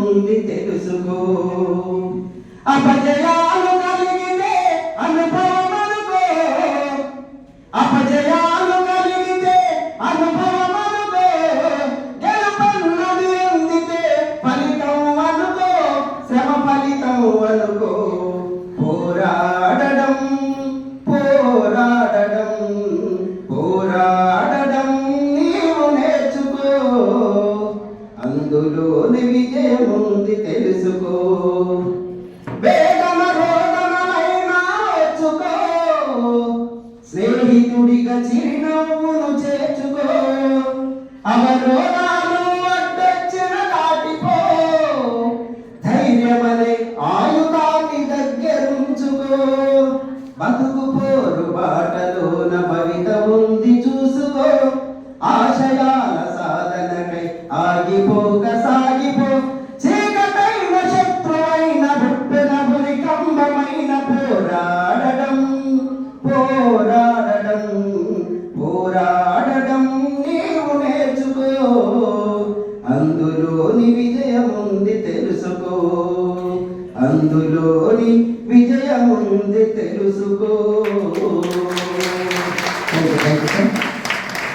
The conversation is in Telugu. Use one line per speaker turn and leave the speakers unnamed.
విజయముంది తెలుసుకో అపజయా అందులోని విజయముంది తెలుసుకో. వేదన రోదనమైనా వచ్చుకో స్నేహితుడిగా చిరునవ్వును చేర్చుకో. అవరోధాలు అడ్డొచ్చిన దాటిపో. ధైర్యమనే ఆయుధాన్ని దగ్గరుంచుకో. బతుకు పోరు బాటలోన ఆగిపోక సాగిపో. చీకటైన శత్రువైన బుప్పెన బురి కంబమైన పోరాడడం పోరాడడం పోరాడడం నీవు నేర్చుకో. అందులోని విజయముంది తెలుసుకో. అందులోని విజయముంది తెలుసుకో.